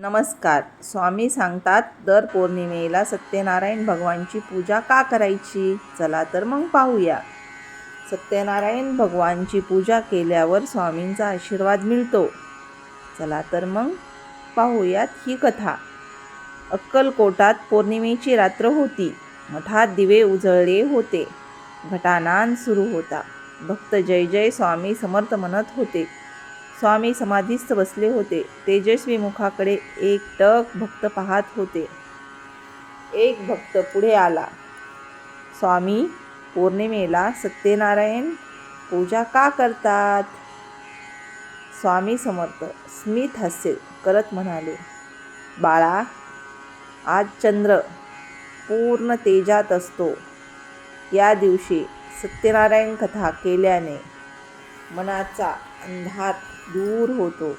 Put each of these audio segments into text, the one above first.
नमस्कार. स्वामी सांगतात दर पौर्णिमेला सत्यनारायण भगवानची पूजा का करायची? चला तर मग पाहूया. सत्यनारायण भगवानची पूजा केल्यावर स्वामींचा आशीर्वाद मिळतो. चला तर मग पाहूयात ही कथा. अक्कलकोटात पौर्णिमेची रात्र होती. मठात दिवे उजळले होते. घटानान सुरू होता. भक्त जय जय स्वामी समर्थ म्हणत होते. स्वामी समाधीस्थ बसले होते. तेजस्वी मुखाकडे एक टक भक्त पाहत होते. एक भक्त पुढे आला. स्वामी पौर्णिमेला सत्यनारायण पूजा का करतात? स्वामी समर्थ स्मित हास्य करत म्हणाले बाळा आज चंद्र पूर्ण तेजात असतो. या दिवशी सत्यनारायण कथा केल्याने मनाचा अंधार दूर होतो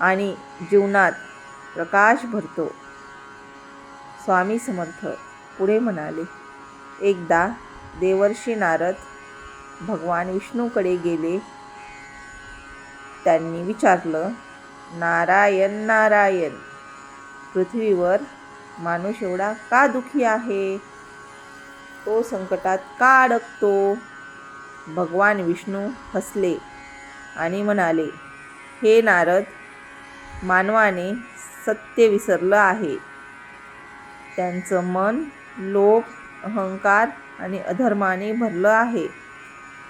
आणि जीवनात प्रकाश भरतो. स्वामी समर्थ पुढे म्हणाले एकदा देवर्षी नारद भगवान विष्णूकडे गेले. त्यांनी विचारलं नारायण नारायण पृथ्वीवर माणूस एवढा का दुखी आहे? तो संकटात का अडकतो? भगवान विष्णू हसले. आणि म्हणाले हे नारद मानवाने सत्य विसरलं आहे. त्यांचं मन लोभ अहंकार आणि अधर्माने भरलं आहे.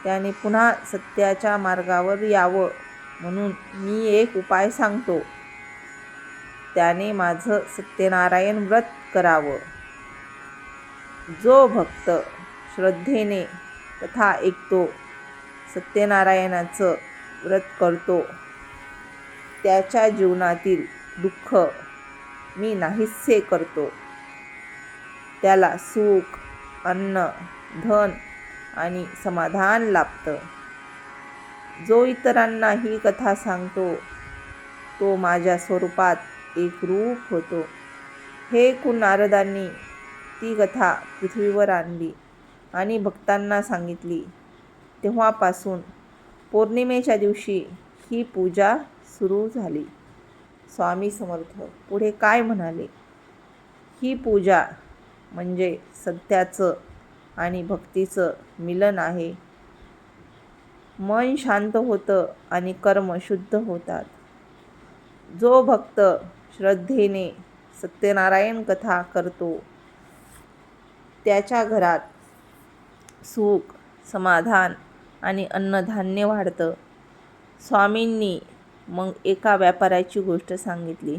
त्याने पुन्हा सत्याच्या मार्गावर यावं म्हणून मी एक उपाय सांगतो. त्याने माझं सत्यनारायण व्रत करावं. जो भक्त श्रद्धेने कथा ऐकतो सत्यनारायणाचं व्रत करतो. त्याच्या जीवनातील दुःख मी नाहीसे करतो. त्याला सुख अन्न धन आणि समाधान लाभतं. जो इतरांना ही कथा सांगतो तो माझ्या स्वरूपात एक रूप होतो. हे कुणारदांनी ती कथा पृथ्वीवर आणली आणि भक्तांना सांगितली. तेव्हापासून पौर्णिमेच्या दिवशी ही पूजा सुरू झाली. स्वामी समर्थ पुढे काय म्हणाले? ही पूजा म्हणजे सत्याचं आणि भक्तीचं मिलन आहे. मन शांत होतं आणि कर्म शुद्ध होतात. जो भक्त श्रद्धेने सत्यनारायण कथा करतो त्याच्या घरात सुख समाधान आणि अन्नधान्य वाढतं. स्वामींनी मग एका व्यापाऱ्याची गोष्ट सांगितली.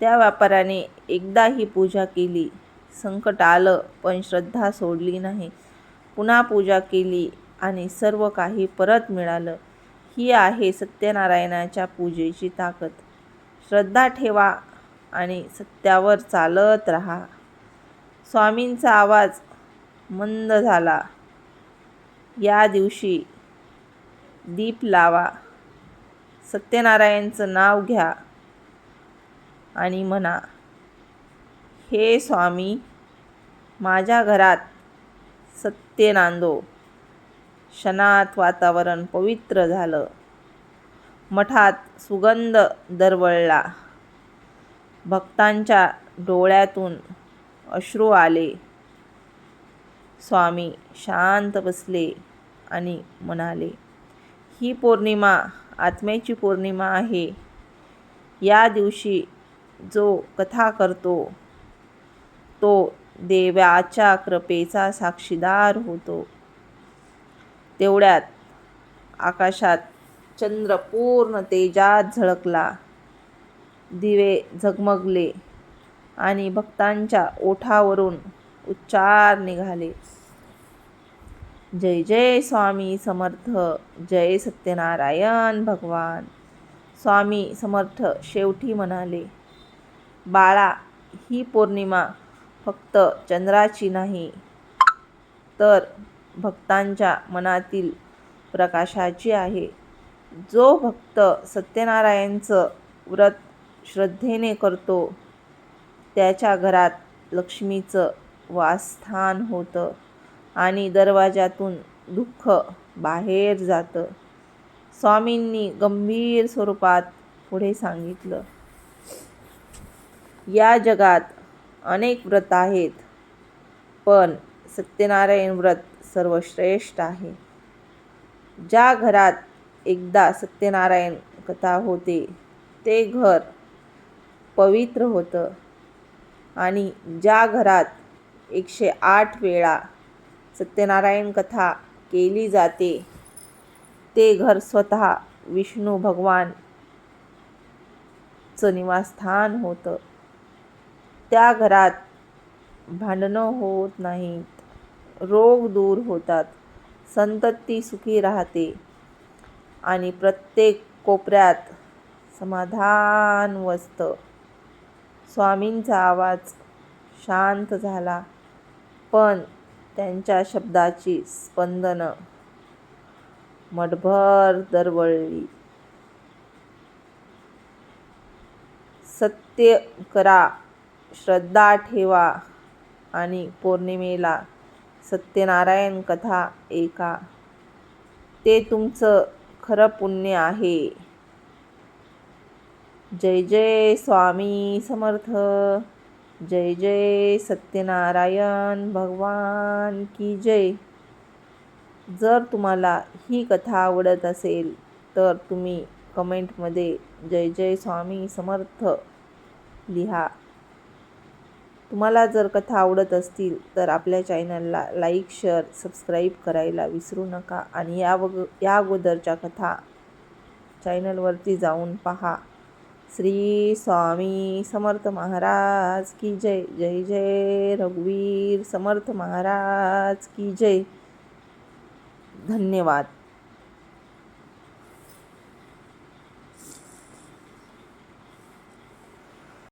त्या व्यापाऱ्याने एकदा ही पूजा केली. संकट आलं पण श्रद्धा सोडली नाही. पुन्हा पूजा केली आणि सर्व काही परत मिळालं. ही आहे सत्यनारायणाच्या पूजेची ताकद. श्रद्धा ठेवा आणि सत्यावर चालत राहा. स्वामींचा आवाज मंद झाला. या दिवशी दीप लावा. सत्यनारायणचं नाव घ्या आणि म्हणा हे स्वामी माझ्या घरात सत्य नांदो. क्षणात वातावरण पवित्र झालं. मठात सुगंध दरवळला. भक्तांच्या डोळ्यातून अश्रू आले. स्वामी शांत बसले आणि म्हणाले ही पौर्णिमा आत्म्याची पौर्णिमा आहे. या दिवशी जो कथा करतो तो देवाच्या कृपेचा साक्षीदार होतो. तेवढ्यात आकाशात चंद्र पूर्ण तेजात झळकला. दिवे झगमगले आणि भक्तांच्या ओठावरून उच्चार निघाले. जय जय स्वामी समर्थ जय सत्यनारायण भगवान. स्वामी समर्थ शेवटी म्हणाले बाळा ही पौर्णिमा फक्त चंद्राची नाही तर भक्तांच्या मनातील प्रकाशाची आहे. जो भक्त सत्यनारायणचं व्रत श्रद्धेने करतो त्याच्या घरात लक्ष्मीचं वासस्थान होतं आणि दरवाजातून दुःख बाहेर जातं. स्वामींनी गंभीर स्वरूपात पुढे सांगितलं या जगात अनेक व्रत आहेत पण सत्यनारायण व्रत सर्वश्रेष्ठ आहे. ज्या घरात एकदा सत्यनारायण कथा होते ते घर पवित्र होतं आणि ज्या घरात एकशे आठ वेळा सत्यनारायण कथा केली जाते. ते घर स्वतः विष्णू भगवानचं निवासस्थान होतं. त्या घरात भांडणं होत नाहीत. रोग दूर होतात. संतती सुखी राहते. आणि प्रत्येक कोपऱ्यात समाधान वसतं स्वामींचा आवाज शांत झाला. पण त्यांच्या शब्दाची स्पंदनं मठभर दरवळली. सत्य करा श्रद्धा ठेवा आणि पौर्णिमेला सत्यनारायण कथा ऐका. ते तुमचं खरं पुण्य आहे. जय जय स्वामी समर्थ. जय जय सत्यनारायण भगवान की जय. जर तुम्हाला ही कथा आवडत असेल तर तुम्ही कमेंटमध्ये जय जय स्वामी समर्थ लिहा. तुम्हाला जर कथा आवडत असतील तर आपल्या चॅनलला लाईक शेअर सबस्क्राईब करायला विसरू नका आणि या वग या अगोदरच्या कथा चॅनलवरती जाऊन पहा. श्री स्वामी समर्थ महाराज की जय जय जय रघुवीर समर्थ महाराज की जय. धन्यवाद.